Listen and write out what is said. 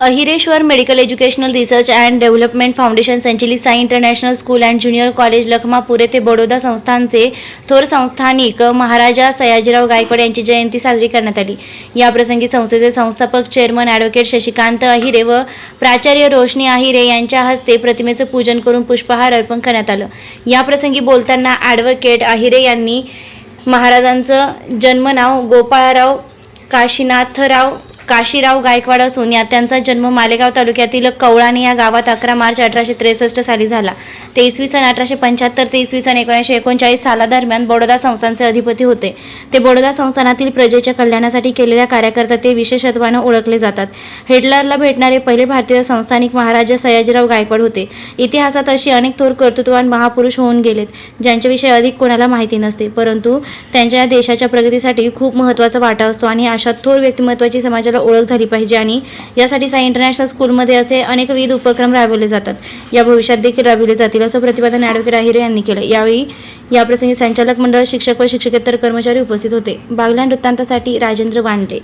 Ahireshwar medical educational research and development foundation संचलित Sai international school and junior college Lakhmapur येथे बडोदा संस्थानचे थोर संस्थानिक महाराजा सयाजीराव गायकवाड यांची जयंती साजरी करण्यात आली. याप्रसंगी संस्थेचे संस्थापक चेअरमन ॲडव्होकेट शशिकांत अहिरे व प्राचार्य रोशनी अहिरे यांच्या हस्ते प्रतिमेचं पूजन करून पुष्पहार अर्पण करण्यात आलं. याप्रसंगी बोलताना ॲडव्होकेट अहिरे यांनी महाराजांचं जन्मनाव गोपाळराव काशीनाथराव काशीराव गायकवाड असून या त्यांचा जन्म मालेगाव तालुक्यातील कवळाणे या गावात अकरा मार्च अठराशे त्रेसष्ट साली झाला. ते इसवी सन अठराशे पंच्याहत्तर ते इसवी सन एकोणीसशे एकोणचाळीस सालादरम्यान बडोदा संस्थानचे अधिपती होते. ते बडोदा संस्थानातील प्रजेच्या कल्याणासाठी केलेल्या कार्याकरता ते विशेषत्वानं ओळखले जातात. हिटलरला भेटणारे पहिले भारतीय संस्थानिक महाराजा सयाजीराव गायकवाड होते. इतिहासात अशी अनेक थोर कर्तृत्ववान महापुरुष होऊन गेलेत ज्यांच्याविषयी अधिक कोणाला माहिती नसते. परंतु त्यांच्या या देशाच्या प्रगतीसाठी खूप महत्त्वाचा वाटा असतो आणि अशा थोर व्यक्तिमत्वाची समाजाला ओळख झाली पाहिजे आणि यासाठी साई इंटरनॅशनल स्कूलमध्ये असे अनेकविध उपक्रम राबवले जातात. या भविष्यात देखील राबविले जातील असं प्रतिपादन ॲडव्होकेट आहिरे यांनी केलं यावेळी याप्रसंगी संचालक मंडळ शिक्षक व शिक्षकेतर कर्मचारी उपस्थित होते. बागलान वृत्तांतासाठी राजेंद्र वांडे